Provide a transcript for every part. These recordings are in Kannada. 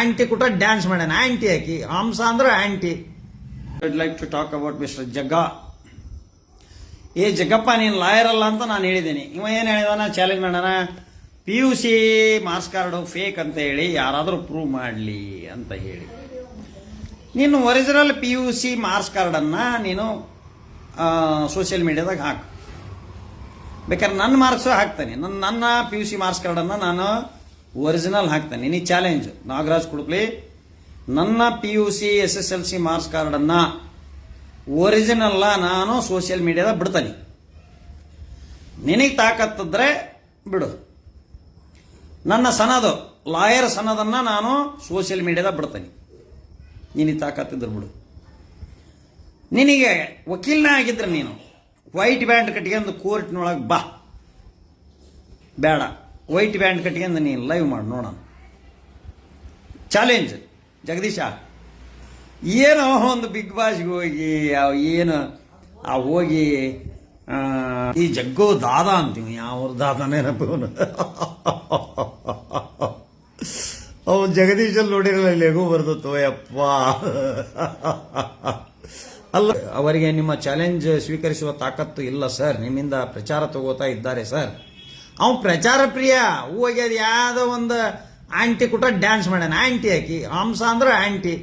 ಆಂಟಿ ಕೂಡ ಡ್ಯಾನ್ಸ್ ಮಾಡ್ಯಾನ. ಆಂಟಿ ಹಾಕಿ ಹಂಸ ಅಂದ್ರೆ aunty. I'd like to talk about mister Jagga. ಏ, ಜಗ್ಗಪ್ಪ, ನೀನು ಲಾಯರ್ ಅಲ್ಲ ಅಂತ ನಾನು ಹೇಳಿದ್ದೀನಿ. ಇವ ಏನು ಹೇಳಿದಾನ ಚಾಲೆಂಜ್ ಮಾಡೋಣ P U C marks card fake ಅಂತ ಹೇಳಿ ಯಾರಾದರೂ ಪ್ರೂವ್ ಮಾಡಲಿ ಅಂತ ಹೇಳಿ. ನೀನು original P U C marks ಕಾರ್ಡನ್ನು ನೀನು ಸೋಷಿಯಲ್ ಮೀಡಿಯಾದಾಗ ಹಾಕು. ಬೇಕಾದ್ರೆ ನನ್ನ ಮಾರ್ಕ್ಸು ಹಾಕ್ತೇನೆ. ನನ್ನ ನನ್ನ ಪಿ ಯು ಸಿ ಮಾರ್ಕ್ಸ್ ಕಾರ್ಡನ್ನು ನಾನು ಒರಿಜಿನಲ್ ಹಾಕ್ತಾನೆ. ನೀ ಚಾಲೆಂಜ್. ನಾಗರಾಜ್ ಕುಡುಕ್ಲಿ, ನನ್ನ P U C S S L C marks ಕಾರ್ಡನ್ನು ಒರಿಜಿನಲ್ಲ ನಾನು ಸೋಷಿಯಲ್ ಮೀಡಿಯಾದಾಗ ಬಿಡ್ತಾನೆ. ನಿನಗೆ ತಾಕತ್ತಿದ್ರೆ ಬಿಡು. ನನ್ನ ಸನದು, ಲಾಯರ್ ಸನದನ್ನು ನಾನು ಸೋಷಿಯಲ್ ಮೀಡಿಯಾದಾಗ ಬಿಡ್ತಾನೆ. ನಿನಗೆ ತಾಕತ್ತಿದ್ರೆ ಬಿಡು. ನಿನಗೆ ವಕೀಲನ ಆಗಿದ್ರೆ ನೀನು. ವೈಟ್ ಬ್ಯಾಂಡ್ ಕಟ್ಕೊಂಡು ಕೋರ್ಟ್ನೊಳಗೆ ಬಾ. ಬೇಡ. ವೈಟ್ ಬ್ಯಾಂಡ್ ಕಟ್ಕೊಂಡು ನೀನು ಲೈವ್ ಮಾಡಿ, ನೋಡೋಣ. ಚಾಲೆಂಜ್ ಜಗದೀಶ, ಏನೋ ಒಂದು ಬಿಗ್ ಬಾಸ್ಗೆ ಹೋಗಿ ಏನು, ಆ ಹೋಗಿ ಈ ಜಗ್ಗೋ ದಾದ ಅಂತೀವಿ ಯಾವ ದಾದಾನೇ ಅವನು. ಅವನು ಜಗದೀಶಲ್ಲಿ ನೋಡಿರಲ್ಲ ಲೆಗು ಬರ್ದತ್ತು ಯಪ್ಪ. ಅಲ್ಲ, ಅವರಿಗೆ ನಿಮ್ಮ ಚಾಲೆಂಜ್ ಸ್ವೀಕರಿಸುವ ತಾಕತ್ತು ಇಲ್ಲ ಸರ್ ನಿಮ್ಮಿಂದ ಪ್ರಚಾರ ತಗೋತಾ ಇದ್ದಾರೆ ಸರ್ ಅವನು ಪ್ರಚಾರ ಪ್ರಿಯ, ಹೂ ಹೋಗ್ಯದ ಯಾವುದೋ ಒಂದು ಆಂಟಿ ಕುಟ ಡ್ಯಾನ್ಸ್ ಮಾಡ್ಯಾನ. ಆಂಟಿ ಹಾಕಿ ಹಂಸ ಅಂದ್ರೆ ಆಂಟಿ.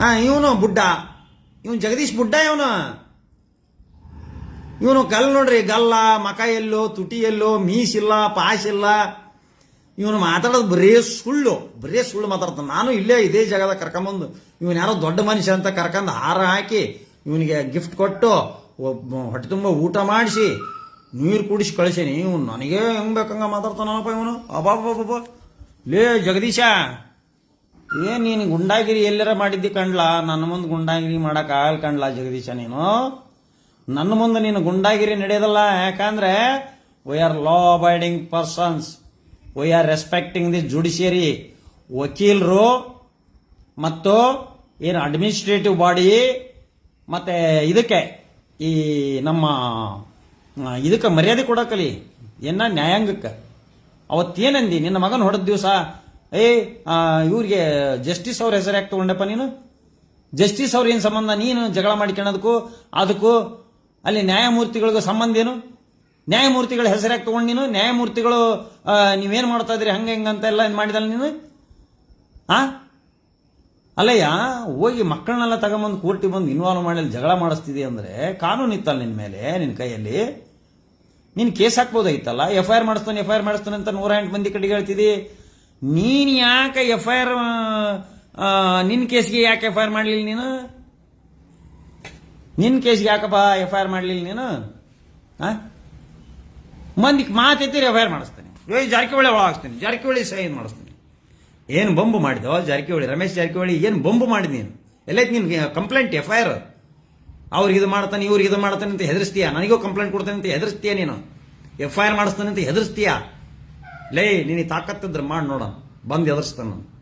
ಹಾ ಇವನು ಬುಡ್ಡ. ಇವನು ಜಗದೀಶ್ ಬುಡ್ಡ ಇವನು. ಇವನು ಗಲ್ ನೋಡ್ರಿ, ಗಲ್ಲ, ಮಕ ಎಲ್ಲೋ, ತುಟಿ ಎಲ್ಲೋ ಮೀಸಿಲ್ಲ ಪಾಸಿಲ್ಲ ಇವನು ಮಾತಾಡೋದು ಬರೇ ಸುಳ್ಳು ಬರೇ ಸುಳ್ಳು ಮಾತಾಡ್ತಾನೆ. ನಾನು ಇಲ್ಲೇ ಇದೇ ಜಾಗದಾಗ ಕರ್ಕೊಂಬಂದು, ಇವನು ಯಾರೋ ದೊಡ್ಡ ಮನುಷ್ಯ ಅಂತ ಕರ್ಕೊಂಡು ಹಾರ ಹಾಕಿ, ಇವನಿಗೆ ಗಿಫ್ಟ್ ಕೊಟ್ಟು ಹೊಟ್ಟೆ ತುಂಬ ಊಟ ಮಾಡಿಸಿ ನೀರು ಕುಡಿಸಿ ಕಳಿಸೇನಿ, ಇವನು ನನಗೆ ಹೆಂಗ್ ಬೇಕಂಗ ಮಾತಾಡ್ತಾನಪ್ಪ ಇವನು? ಅಬಾಬಾಬಾಬ ಲೇ ಜಗದೀಶ ಏ ನೀನು ಗುಂಡಾಗಿರಿ ಎಲ್ಲರ ಮಾಡಿದ್ದಿ ಕಂಡ್ಲಾ? ನನ್ನ ಮುಂದೆ ಗುಂಡಾಗಿರಿ ಮಾಡಕ್ ಆಗಲ್ ಕಂಡ್ಲಾ ಜಗದೀಶ ನೀನು? ನನ್ನ ಮುಂದೆ ನೀನು ಗುಂಡಾಗಿರಿ ನಡೆಯೋದಲ್ಲ, ಯಾಕಂದ್ರೆ we are law abiding persons we are respecting the judiciary ವಕೀಲರು ಮತ್ತು ಏನು ಅಡ್ಮಿನಿಸ್ಟ್ರೇಟಿವ್ ಬಾಡಿ ಮತ್ತೆ ಇದಕ್ಕೆ ಈ ನಮ್ಮ ಇದಕ್ಕೆ ಮರ್ಯಾದೆ ಕೊಡಕಲಿ. ಏನ ನ್ಯಾಯಾಂಗಕ್ಕೆ? ಅವತ್ತೇನಂದಿ? ನಿನ್ನ ಮಗನ ಹೊಡೆದ ದಿವಸ, ಏ ಇವ್ರಿಗೆ ಜಸ್ಟಿಸ್ ಅವ್ರ ಹೆಸರು ಯಾಕೆ ತಗೊಂಡಪ್ಪ ನೀನು? ಜಸ್ಟಿಸ್ ಅವ್ರ ಏನು ಸಂಬಂಧ? ನೀನು ಜಗಳ ಮಾಡಿಕೊಳ್ಳೋದಕ್ಕೂ ಅದಕ್ಕೂ ಅಲ್ಲಿ ನ್ಯಾಯಮೂರ್ತಿಗಳಿಗೂ ಸಂಬಂಧ ಏನು? ನ್ಯಾಯಮೂರ್ತಿಗಳ ಹೆಸರು ಯಾಕೆ ತಗೊಂಡು ನೀನು? ನ್ಯಾಯಮೂರ್ತಿಗಳು ನೀವೇನು ಮಾಡ್ತಾ ಇದ್ರಿ ಹಂಗೆ ಹಿಂಗೆ ಅಂತ ಎಲ್ಲ ಮಾಡಿದಲ್ಲ ನೀನು? ಆ? ಅಲ್ಲಯ್ಯ, ಹೋಗಿ ಮಕ್ಕಳನ್ನೆಲ್ಲ ತಗೊಂಬಂದು ಕೂರ್ಟಿ ಬಂದು ಇನ್ವಾಲ್ವ್ ಮಾಡಲಿ ಜಗಳ ಮಾಡಿಸ್ತಿದೆ ಅಂದರೆ ಕಾನೂನು ಇತ್ತಲ್ಲ ನಿನ್ನ ಮೇಲೆ ನಿನ್ನ ಕೈಯಲ್ಲಿ? ನೀನು ಕೇಸ್ ಹಾಕ್ಬೋದಾಗಿತ್ತಲ್ಲ ಎಫ್ ಐ ಆರ್ ಮಾಡಿಸ್ತಾನೆ ಎಫ್ ಐ ಆರ್ ಮಾಡಿಸ್ತಾನೆ ಅಂತ ನೂರ ಎಂಟು ಮಂದಿ ಕಡೆಗೆ ಹೇಳ್ತಿದ್ದಿ. ನೀನು ಯಾಕೆ ಎಫ್ ಐ ಆರ್ ನಿನ್ನ ಕೇಸ್ಗೆ ಯಾಕೆ ಎಫ್ ಐ ಆರ್ ಮಾಡಲಿಲ್ಲ ನೀನು? ನಿನ್ನ ಕೇಸ್ಗೆ ಯಾಕಪ್ಪ ಎಫ್ ಐ ಆರ್ ಮಾಡಲಿಲ್ಲ ನೀನು? ಹಾಂ ಮಂದಿಗೆ ಮಾತೈತಿ ಎಫ್ ಐ ಆರ್ ಮಾಡಿಸ್ತಾನೆ. ಜಾರಕಿಹೊಳಿ ಒಳಗಾಗ್ತಾನೆ ಜಾರಕಿಹೊಳಿ ಸೈನ್ ಮಾಡಿಸ್ತಾನೆ? ಏನು ಬಂಬು ಮಾಡಿದೋ? ಜಾರಕಿಹೊಳಿ, ರಮೇಶ್ ಜಾರಕಿಹೊಳಿ, ಏನು ಬಂಬು ಮಾಡಿದ ನೀನು? ಎಲ್ಲೈತಿ ನಿನ್ಗೆ ಕಂಪ್ಲೇಂಟ್ ಎಫ್ ಐ ಆರ್ ಅವ್ರಿಗೆ ಇದು ಮಾಡ್ತಾನೆ, ಇವ್ರಿಗೆ ಇದು ಮಾಡ್ತಾನೆ ಅಂತ ಹೆದರ್ಸ್ತೀಯಾ? ನನಗೂ ಕಂಪ್ಲೇಂಟ್ ಕೊಡ್ತಾನೆ ಅಂತ ಹೆದರ್ಸ್ತೀಯ ನೀನು? ಎಫ್ ಐ ಆರ್ ಮಾಡಿಸ್ತಾನೆ ಅಂತ ಹೆದರ್ಸ್ತೀಯಾ? ಲೇ ನಿನಗೆ ತಾಕತ್ತಿದ್ರೆ ಮಾಡಿ ನೋಡೋಣ. ಬಂದು ಎದುರಿಸ್ತಾನೆ